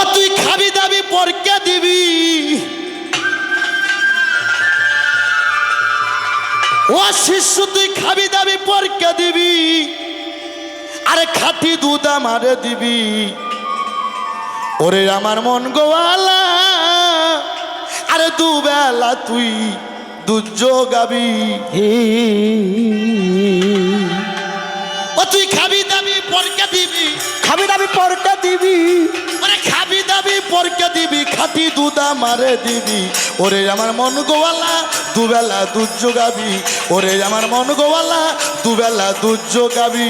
ও তুই খাবি দাবি পরকে দিবি। ও শিষ্য তুই খাবি দাবি পরকে দিবি। আরে খাটি দুধ আমারে দিবি। ওরে আমার মন গোয়ালা আরে দুবেলা তুই দুধ যোগাবি ও তুই খাবি দাবি পরকে দিবি। খাটি দুধ আমারে দিবি। ওরে আমার মন গোয়ালা দুবেলা দুধ যোগাবি ওরে আমার মন গোয়ালা দুবেলা দুধ যোগাবি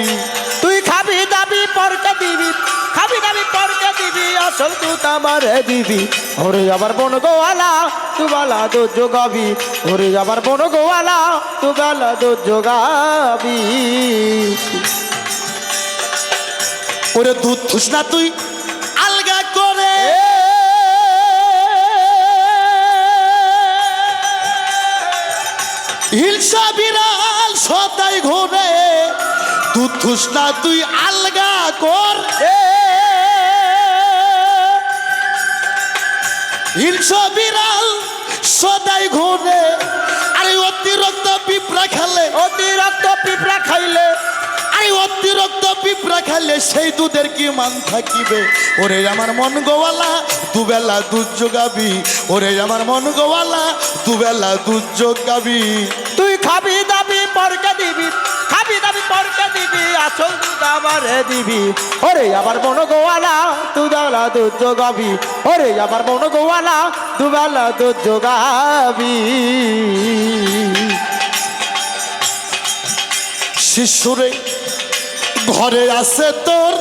তুই খাবি দাবি পরকে দিবি। খাবি দাবি পরকে দিবি আসল দুধ আমারে দিবি। ওরে আমার মন গোয়ালা তুবালা দুধ যোগাবি ওরে আমার মন গোয়ালা তুবালা দুধ যোগাবি ওরে দুধ থুস না তুই হিংসা বিড়াল সদাই ঘোরে তু থুস না, তুই আলগা কর। হিংসা বিড়াল সদাই ঘোরে, আরে অতিরিক্ত পিঁপড়া খেলে। পিঁপড়া খেলে সেই দুধের কি মান থাকিবে? ওরে আমার মন গোয়ালা, দুবেলা দুধ যোগাবি। ওরে আমার মন গোয়ালা, দুবেলা দুধ যোগাবি। তুই খাবি দাবি, পরকে দিবি। খাবি দাবি, পরকে দিবি, আসল দুধ আমারে দিবি। ওরে আবার বন গোয়ালা, দুবেলা দুধ যোগাবি। ওরে আবার বন গোয়ালা, দুবেলা দুধ যোগাবি। শিশুরে ঘরে আছে তোর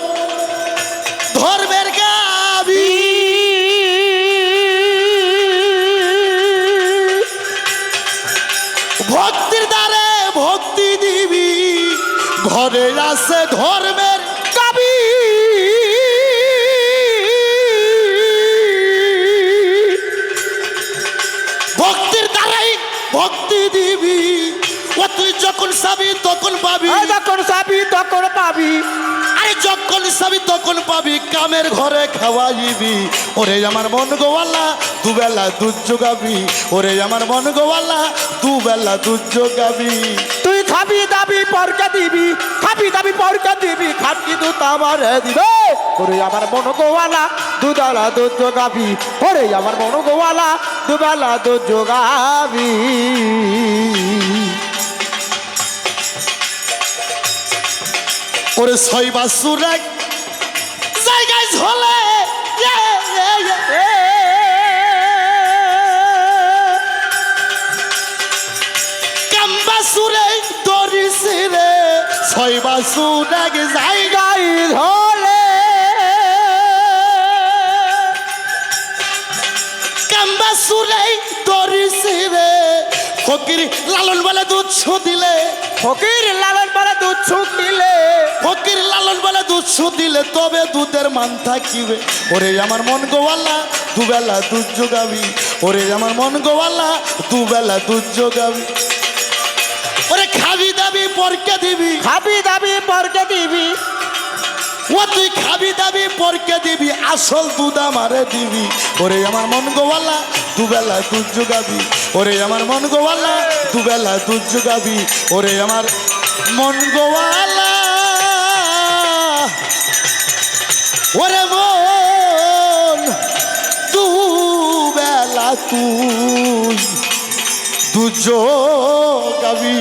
ধর্মের গাবি। ভক্তির দ্বারে ভক্তি দিবি, ঘরে আছে ধর্মের গাবি। ভক্তির দ্বারাই ভক্তি দিবি ও তুই যখন সাবি তখন পাবি। যখন চাবি তখন পাবি। আরে যখন সাবি তখন পাবি। কামের ঘরে খাওয়াইবি। ওরে আমার মন গোয়ালা দুবেলা দুধ যোগাবি ওরে আমার মন গোয়ালা দুবেলা দুধ যোগাবি তুই খাবি দাবি পরকে দিবি। খাবি দাবি পরকে দিবি। খাবি দুধ আমারে দিবে। ওরে আমার মন গোয়ালা দুধালা দুধ যোগাবি ওরে আমার মন গোয়ালা দুবেলা দুধ যোগাবি ওরে ছয় বাসুর জায়গায় ঝলে রে ছয় বাসুর এক জায়গা ধলে কাম্বাসুরে দরিসি রে ফকির লালন বলে দুধ দিলে ফকির লালন পালা দুধ শুকিলে ফকির লালন বলে দুধ ছো দিলে তবে দুধের মান থাকিবে। ওরে আমার মন গোয়ালা দুবেলা দুধ যোগাবি। ওরে আমার মন গোয়ালা দুবেলা দুধ যোগাবি। ওরে খাবি দাবি পরকে দিবি। খাবি দাবি পরকে দিবি। ও তুই খাবি দাবি পরকে দিবি। আসল দুধ আমারে দিবি। ওরে আমার মন গোয়ালা দুবেলা দুধ যোগাবি। ওরে আমার মন গোয়ালা দুবেলা দুধ যোগাবি। ওরে আমার মন গোয়ালা ওরে মন দুবেলা তুই দুজো গাবি